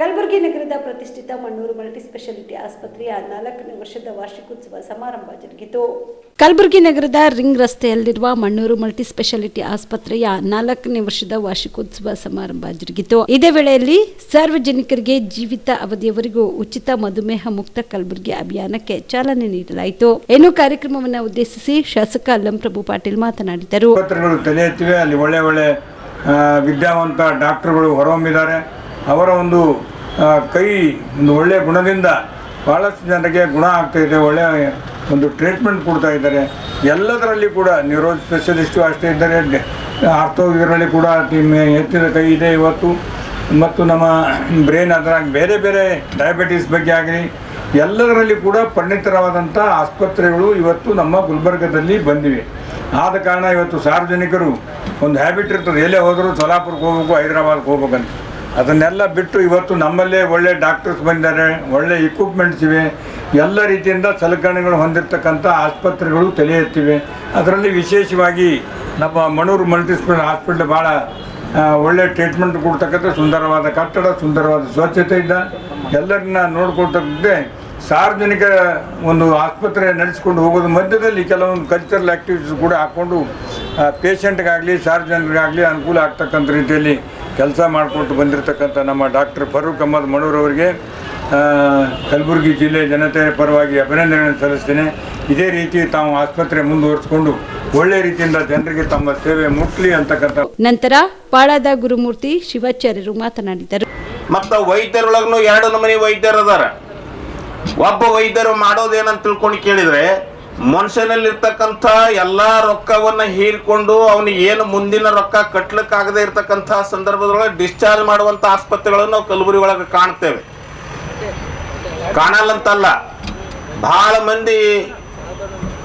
ಕಲಬುರಗಿ ನಗರದ ಪ್ರತಿಷ್ಠಿತ Mannur multi speciality ಆಸ್ಪತ್ರೆಯ ನಾಲ್ಕನೇ ವರ್ಷದ ವಾರ್ಷಿಕೋತ್ಸವ ಸಮಾರಂಭ ಜರುಗಿತು. ಕಲಬುರಗಿ ನಗರದ ರಿಂಗ್ ರಸ್ತೆಯಲ್ಲಿರುವ ಮಣ್ಣೂರು ಮಲ್ಟಿ ಸ್ಪೆಷಾಲಿಟಿ ಆಸ್ಪತ್ರೆಯ ನಾಲ್ಕನೇ ವರ್ಷದ ವಾರ್ಷಿಕೋತ್ಸವ ಸಮಾರಂಭ ಜರುಗಿತು. ಇದೇ ವೇಳೆಯಲ್ಲಿ ಸಾರ್ವಜನಿಕರಿಗೆ ಜೀವಿತ ಅವಧಿಯವರೆಗೂ ಉಚಿತ ಮಧುಮೇಹ ಮುಕ್ತ ಕಲಬುರಗಿ ಅಭಿಯಾನಕ್ಕೆ ಚಾಲನೆ ನೀಡಲಾಯಿತು. ಏನು ಕಾರ್ಯಕ್ರಮವನ್ನು ಉದ್ದೇಶಿಸಿ ಶಾಸಕ ಲಂಪ್ರಭು ಪಾಟೀಲ್ ಮಾತನಾಡಿದರು. ಅಲ್ಲಿ ಒಳ್ಳೆ ಒಳ್ಳೆ ವಿದ್ಯಾವಂತ ಡಾಕ್ಟರ್ಗಳು ಹೊರಹೊಮ್ಮಿದ್ದಾರೆ. ಅವರ ಒಂದು ಕೈ ಒಂದು ಒಳ್ಳೆಯ ಗುಣದಿಂದ ಭಾಳಷ್ಟು ಜನರಿಗೆ ಗುಣ ಆಗ್ತಾ ಇದೆ ಒಳ್ಳೆಯ ಒಂದು ಟ್ರೀಟ್ಮೆಂಟ್ ಕೊಡ್ತಾ ಇದ್ದಾರೆ. ಎಲ್ಲದರಲ್ಲಿ ಕೂಡ ನ್ಯೂರೋ ಸ್ಪೆಷಲಿಸ್ಟು ಅಷ್ಟೇ ಇದ್ದಾರೆ ಆರ್ಥೋ ಇದರಲ್ಲಿ ಕೂಡ ಎತ್ತಿದ ಕೈ ಇದೆ ಇವತ್ತು. ಮತ್ತು ನಮ್ಮ ಬ್ರೈನ್ ಅದರಾಗಿ ಬೇರೆ ಬೇರೆ ಡಯಾಬಿಟೀಸ್ ಬಗ್ಗೆ ಆಗಲಿ, ಎಲ್ಲದರಲ್ಲಿ ಕೂಡ ಪರಿಣಿತರವಾದಂಥ ಆಸ್ಪತ್ರೆಗಳು ಇವತ್ತು ನಮ್ಮ ಗುಲ್ಬರ್ಗದಲ್ಲಿ ಬಂದಿವೆ. ಆದ ಕಾರಣ ಇವತ್ತು ಸಾರ್ವಜನಿಕರು ಒಂದು ಹ್ಯಾಬಿಟ್ ಇರ್ತದೆ, ಎಲ್ಲೇ ಹೋದರೂ ಸೊಲಾಪುರಕ್ಕೆ ಹೋಗ್ಬೇಕು, ಹೈದರಾಬಾದ್ಗೆ ಹೋಗ್ಬೇಕಂತ. ಅದನ್ನೆಲ್ಲ ಬಿಟ್ಟು ಇವತ್ತು ನಮ್ಮಲ್ಲೇ ಒಳ್ಳೆ ಡಾಕ್ಟರ್ಸ್ ಬಂದಿದ್ದಾರೆ, ಒಳ್ಳೆ ಇಕ್ವಿಪ್ಮೆಂಟ್ಸ್ ಇವೆ. ಎಲ್ಲ ರೀತಿಯಿಂದ ಸಲಕರಣೆಗಳು ಹೊಂದಿರತಕ್ಕಂಥ ಆಸ್ಪತ್ರೆಗಳು ತಲೆ ಎತ್ತಿವೆ ಅದರಲ್ಲಿ ವಿಶೇಷವಾಗಿ ನಮ್ಮ ಮಣೂರು ಮಲ್ಟಿಸ್ಪೆಷಲ್ ಹಾಸ್ಪಿಟ್ಲ್ ಭಾಳ ಒಳ್ಳೆ ಟ್ರೀಟ್ಮೆಂಟ್ ಕೊಡ್ತಕ್ಕಂಥ ಸುಂದರವಾದ ಕಟ್ಟಡ, ಸುಂದರವಾದ ಸ್ವಚ್ಛತೆಯಿಂದ ಎಲ್ಲರನ್ನ ನೋಡ್ಕೊಳ್ತಕ್ಕಂತೆ ಸಾರ್ವಜನಿಕ ಒಂದು ಆಸ್ಪತ್ರೆ ನಡೆಸ್ಕೊಂಡು ಹೋಗೋದ ಮಧ್ಯದಲ್ಲಿ ಕೆಲವೊಂದು ಕಲ್ಚರಲ್ ಆ್ಯಕ್ಟಿವಿಟೀಸ್ ಕೂಡ ಹಾಕ್ಕೊಂಡು ಪೇಷಂಟ್ಗಾಗಲಿ ಸಾರ್ವಜನಿಕರಿಗಾಗಲಿ ಅನುಕೂಲ ಆಗ್ತಕ್ಕಂಥ ರೀತಿಯಲ್ಲಿ ಕೆಲಸ ಮಾಡಿಕೊಟ್ಟು ಬಂದಿರತಕ್ಕಂಥ ನಮ್ಮ ಡಾಕ್ಟರ್ ಫರೂಕ್ ಅಹಮದ್ ಮಣೂರವರಿಗೆ ಕಲಬುರಗಿ ಜಿಲ್ಲೆ ಜನತೆ ಪರವಾಗಿ ಅಭಿನಂದನೆಗಳನ್ನು ಸಲ್ಲಿಸ್ತೇನೆ. ಇದೇ ರೀತಿ ತಾವು ಆಸ್ಪತ್ರೆ ಮುಂದುವರಿಸಿಕೊಂಡು ಒಳ್ಳೆ ರೀತಿಯಿಂದ ಜನರಿಗೆ ತಮ್ಮ ಸೇವೆ ಮುಟ್ಲಿ ಅಂತಕ್ಕಂಥ ನಂತರ ಪಾಳದ ಗುರುಮೂರ್ತಿ ಶಿವಾಚಾರ್ಯರು ಮಾತನಾಡಿದರು. ಮತ್ತ ವೈದ್ಯರೊಳಗೂ ಎರಡು ನಮೂನಿ ವೈದ್ಯರು ಅದಾರ. ಒಬ್ಬ ವೈದ್ಯರು ಮಾಡೋದೇನಂತ ತಿಳ್ಕೊಂಡು ಕೇಳಿದ್ರೆ ಮನುಷ್ಯನಲ್ಲಿರ್ತಕ್ಕಂಥ ಎಲ್ಲ ರೊಕ್ಕವನ್ನ ಹೀರಿಕೊಂಡು ಅವನಿಗೆ ಏನು ಮುಂದಿನ ರೊಕ್ಕ ಕಟ್ಲಿಕ್ಕಾಗದೇ ಇರತಕ್ಕಂಥ ಸಂದರ್ಭದೊಳಗೆ ಡಿಸ್ಚಾರ್ಜ್ ಮಾಡುವಂತ ಆಸ್ಪತ್ರೆಗಳನ್ನು ನಾವು ಕಲಬುರಗಿ ಒಳಗೆ ಕಾಣ್ತೇವೆ. ಕಾಣಲ್ಲಂತಲ್ಲ. ಬಹಳ ಮಂದಿ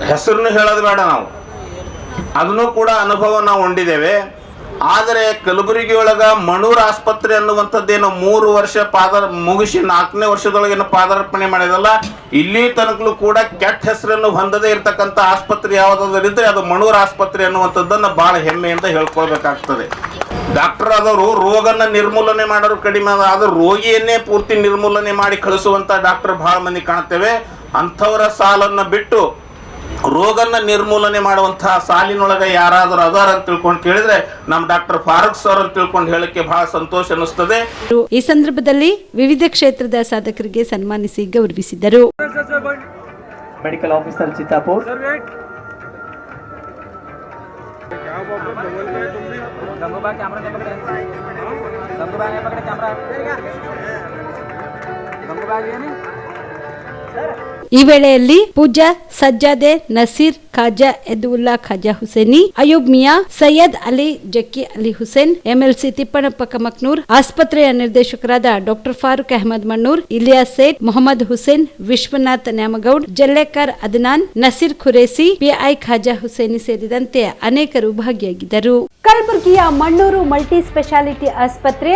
ಹೆಸರನ್ನು ಹೇಳೋದು ಬೇಡ ನಾವು. ಅದನ್ನು ಕೂಡ ಅನುಭವ ನಾವು ಹೊಂದಿದ್ದೇವೆ. ಆದರೆ ಕಲಬುರಗಿಯೊಳಗ ಮಣೂರ್ ಆಸ್ಪತ್ರೆ ಅನ್ನುವಂಥದ್ದೇನು ಮೂರು ವರ್ಷ ಪಾದ ಮುಗಿಸಿ ನಾಲ್ಕನೇ ವರ್ಷದೊಳಗೇನು ಪಾದಾರ್ಪಣೆ ಮಾಡಿದಲ್ಲ, ಇಲ್ಲಿ ತನಕಲೂ ಕೂಡ ಕೆಟ್ಟ ಹೆಸರನ್ನು ಹೊಂದದೇ ಇರತಕ್ಕಂಥ ಆಸ್ಪತ್ರೆ ಯಾವುದಾದ್ರು ಇದ್ರೆ ಅದು ಮಣೂರ್ ಆಸ್ಪತ್ರೆ ಅನ್ನುವಂಥದ್ದನ್ನು ಬಹಳ ಹೆಮ್ಮೆಯಿಂದ ಹೇಳ್ಕೊಳ್ಬೇಕಾಗ್ತದೆ. ಡಾಕ್ಟರ್ ಆದವರು ರೋಗನ ನಿರ್ಮೂಲನೆ ಮಾಡೋರು ಕಡಿಮೆ ಆದ್ರೆ ರೋಗಿಯನ್ನೇ ಪೂರ್ತಿ ನಿರ್ಮೂಲನೆ ಮಾಡಿ ಕಳಿಸುವಂತ ಡಾಕ್ಟರ್ ಬಹಳ ಮಂದಿ ಕಾಣ್ತೇವೆ. ಅಂಥವರ ಸಾಲನ್ನ ಬಿಟ್ಟು ರೋಗನ ನಿರ್ಮೂಲನೆ ಮಾಡುವಂತಹ ಸಾಲಿನೊಳಗೆ ಯಾರಾದರೂ ಅದಾರ ಅಂತ ತಿಳ್ಕೊಂಡು ಕೇಳಿದ್ರೆ ನಮ್ಮ ಡಾಕ್ಟರ್ ಫಾರೂಕ್ ಸರ್ ಅಂತ ತಿಳ್ಕೊಂಡು ಹೇಳಕ್ಕೆ ಬಹಳ ಸಂತೋಷ ಅನಿಸ್ತದೆ ಈ ಸಂದರ್ಭದಲ್ಲಿ ವಿವಿಧ ಕ್ಷೇತ್ರದ ಸಾಧಕರಿಗೆ ಸನ್ಮಾನಿಸಿ ಗೌರವಿಸಿದರು. Medical officer Chittapur. ಕ್ಯಾಮ್ರಾ ಈ ವೇಳೆಯಲ್ಲಿ ಪೂಜಾ, ಸಜ್ಜಾದೆ, ನಸೀರ್, ಖಾಜಾ ಎದುಲ್ಲಾ ಖಾಜಾ ಹುಸೇನಿ, ಅಯೂಬ್ ಮಿಯಾ, ಸೈಯದ್ ಅಲಿ, ಜಕ್ಕಿ ಅಲಿ ಹುಸೇನ್, ಎಂಎಲ್ಸಿ ತಿಪ್ಪಣಪ್ಪ ಕಮಕ್ನೂರ್, ಆಸ್ಪತ್ರೆಯ ನಿರ್ದೇಶಕರಾದ ಡಾಕ್ಟರ್ ಫಾರೂಕ್ ಅಹಮದ್ ಮಣ್ಣೂರ್ ಇಲಿಯಾ ಸೇಠ್, ಮೊಹಮ್ಮದ್ ಹುಸೇನ್, ವಿಶ್ವನಾಥ್ ನ್ಯಾಮಗೌಡ್, ಜಲ್ಲೇಕರ್ ಅದ್ನಾನ್, ನಸೀರ್ ಖುರೇಸಿ, ಪಿಐ ಖಾಜಾ ಹುಸೇನಿ ಸೇರಿದಂತೆ ಅನೇಕರು ಭಾಗಿಯಾಗಿದ್ದರು. ಕಲಬುರಗಿಯ ಮಣ್ಣೂರು ಮಲ್ಟಿ ಸ್ಪೆಷಾಲಿಟಿ ಆಸ್ಪತ್ರೆ